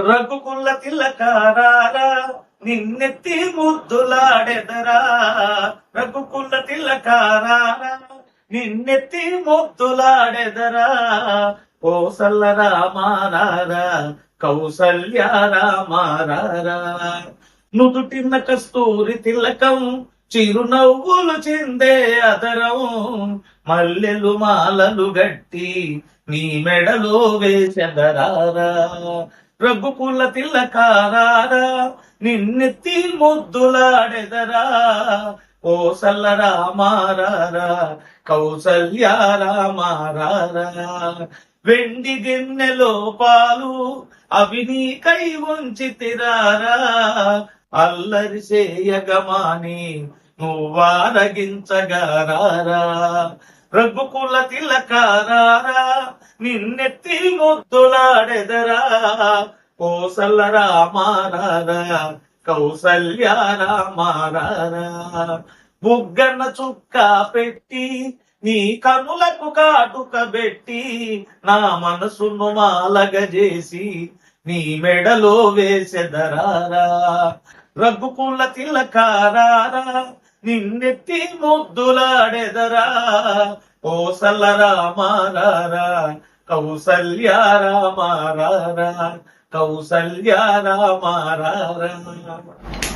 రఘుకుల తిలకారారా నిన్నెత్తి ముద్దులాడెదరా. రఘుకుల తిలకారారా నిన్నెత్తి ముద్దులాడెదరా. కోసల్ల రామారారా కౌసల్య రామారారా. నుదుటిన్న కస్తూరి తిలకం చిరునవ్వులు చెందే అదరం. మల్లెలు మాలలు గట్టి నీ మెడలో వేసెదరారా. రగ్గుపుల్ల తిల్ల కారారా నిన్నెత్తి ముద్దులాడెదరా. కోసల్ల రామారారా కౌసల్య రామారారా వెండి గిన్నెలో పాలు అవి నీకై ఉంచి తిరారా అల్లరి చేయగమాని నువ్వారగించగారారా. రఘుకుల తిలకారారా నిన్నెత్తి ముద్దులాడెదరా? కోసల రామారా కౌసల్య రామారా బుగ్గన చుక్క పెట్టి నీ కనులకు కాటుక పెట్టి నా మనసును మాలగజేసి నీ మెడలో వేసెదరారా? రఘుకుల తిలకారారా నిన్నెత్తి ముద్దులాడెదరా? కోసల రామారా కౌసల్య రామారారా కౌసల్య రామారారా. ఆటలో